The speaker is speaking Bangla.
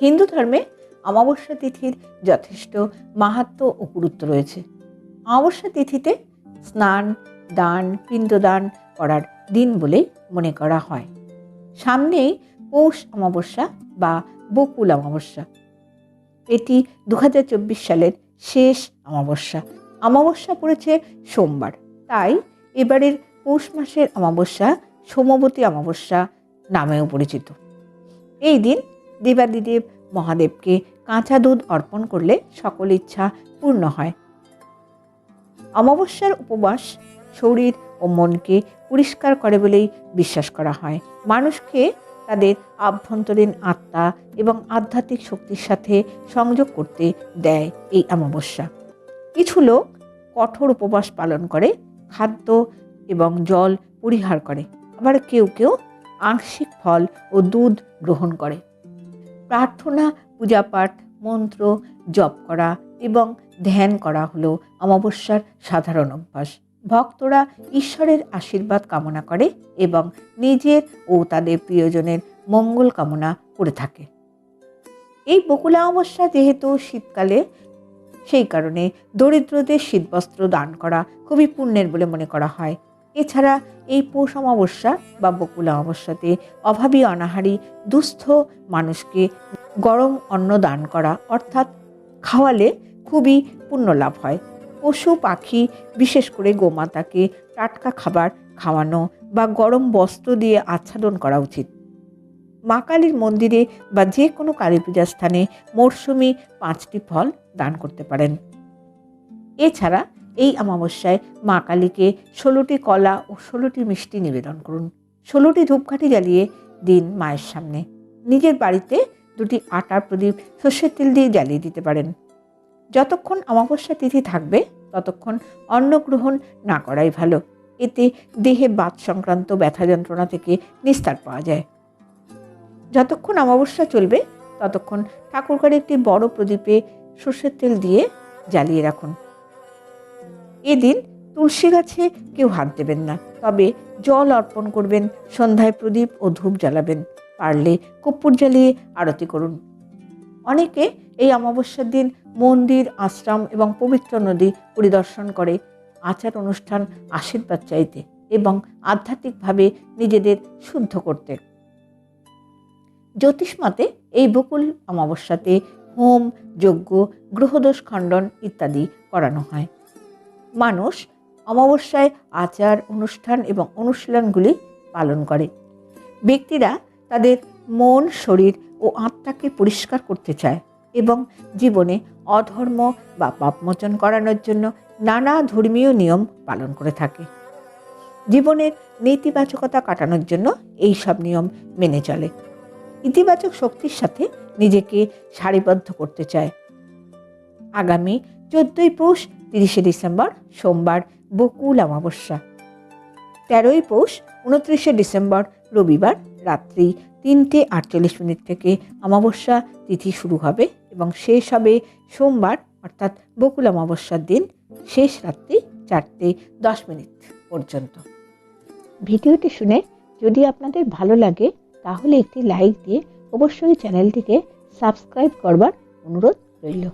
হিন্দু ধর্মে অমাবস্যা তিথির যথেষ্ট মাহাত্ম ও গুরুত্ব রয়েছে। অমাবস্যা তিথিতে স্নান, দান, পিণ্ডদান করার দিন বলে মনে করা হয়। সামনেই পৌষ অমাবস্যা বা বকুল অমাবস্যা। এটি দু হাজার চব্বিশ সালের শেষ অমাবস্যা। অমাবস্যা পড়েছে সোমবার। তাই এবারের পৌষ মাসের অমাবস্যা সোমবতী অমাবস্যা নামেও পরিচিত। এই দিন দেবাদিদেব মহাদেবকে কাঁচা দুধ অর্পণ করলে সকল ইচ্ছা পূর্ণ হয়। অমাবস্যার উপবাস শরীর ও মনকে পরিষ্কার করে বলেই বিশ্বাস করা হয়। মানুষকে তাদের আভ্যন্তরীণ আত্মা এবং আধ্যাত্মিক শক্তির সাথে সংযোগ করতে দেয় এই অমাবস্যা। কিছু লোক কঠোর উপবাস পালন করে, খাদ্য এবং জল পরিহার করে। আবার কেউ কেউ আংশিক ফল ও দুধ গ্রহণ করে। প্রার্থনা, পূজাপাঠ, মন্ত্র জপ করা এবং ধ্যান করা হলো অমাবস্যার সাধারণ অভ্যাস। ভক্তরা ঈশ্বরের আশীর্বাদ কামনা করে এবং নিজের ও তাদের প্রিয়জনের মঙ্গল কামনা করে থাকে। এই বকুলা অমাবস্যা যেহেতু শীতকালে, সেই কারণে দরিদ্রদের শীতবস্ত্র দান করা খুবই পুণ্যের বলে মনে করা হয়। এছাড়া এই পৌষ অমাবস্যা বা বকুলা অমাবস্যাতে অভাবী, অনাহারী, দুস্থ মানুষকে গরম অন্ন দান করা অর্থাৎ খাওয়ালে খুবই পুণ্য লাভ হয়। পশু, পাখি, বিশেষ করে গোমাতাকে টাটকা খাবার খাওয়ানো বা গরম বস্ত্র দিয়ে আচ্ছাদন করা উচিত। মা কালীর মন্দিরে বা যে কোনো কালী পূজা স্থানে মরশুমি পাঁচটি ফল দান করতে পারেন। এছাড়া এই অমাবস্যায় মা কালীকে ষোলোটি কলা ও ষোলোটি মিষ্টি নিবেদন করুন। ষোলোটি ধূপকাঠি জ্বালিয়ে দিন মায়ের সামনে। নিজের বাড়িতে দুটি আটার প্রদীপ সর্ষের তেল দিয়ে জ্বালিয়ে দিতে পারেন। যতক্ষণ অমাবস্যা তিথি থাকবে, ততক্ষণ অন্ন গ্রহণ না করাই ভালো। এতে দেহে বাত সংক্রান্ত ব্যথা যন্ত্রণা থেকে নিস্তার পাওয়া যায়। যতক্ষণ অমাবস্যা চলবে, ততক্ষণ ঠাকুরঘরে একটি বড় প্রদীপে সর্ষের তেল দিয়ে জ্বালিয়ে রাখুন। এদিন তুলসী গাছে কেউ হাত দেবেন না, তবে জল অর্পণ করবেন, সন্ধ্যায় প্রদীপ ও ধূপ জ্বালাবেন। পারলে কর্পূর জ্বালিয়ে আরতি করুন। অনেকে এই অমাবস্যার দিন মন্দির, আশ্রম এবং পবিত্র নদী পরিদর্শন করে। আচার অনুষ্ঠান আশীর্বাদ চাইতে এবং আধ্যাত্মিকভাবে নিজেদের শুদ্ধ করতে। জ্যোতিষমতে এই বকুল অমাবস্যাতে হোম, যজ্ঞ, গ্রহদোষ খণ্ডন ইত্যাদি করানো হয়। মানুষ অমাবস্যায় আচার, অনুষ্ঠান এবং অনুশীলনগুলি পালন করে। ব্যক্তিরা তাদের মন, শরীর ও আত্মাকে পরিষ্কার করতে চায় এবং জীবনে অধর্ম বা পাপমোচন করানোর জন্য নানা ধর্মীয় নিয়ম পালন করে থাকে। জীবনের নেতিবাচকতা কাটানোর জন্য এই সব নিয়ম মেনে চলে। ইতিবাচক শক্তির সাথে নিজেকে সারিবদ্ধ করতে চায়। আগামী চোদ্দই পৌষ তিরিশে ডিসেম্বর, সোমবার, বকুল অমাবস্যা। তেরোই পৌষ, উনত্রিশে ডিসেম্বর, রবিবার, রাত্রি তিনটে আটচল্লিশ মিনিট থেকে অমাবস্যা তিথি শুরু হবে এবং শেষ হবে সোমবার, অর্থাৎ বকুল অমাবস্যার দিন, শেষ রাত্রি চারটে দশ মিনিট পর্যন্ত। ভিডিওটি শুনে যদি আপনাদের ভালো লাগে, তাহলে একটি লাইক দিয়ে অবশ্যই চ্যানেলটিকে সাবস্ক্রাইব করবার অনুরোধ রইল।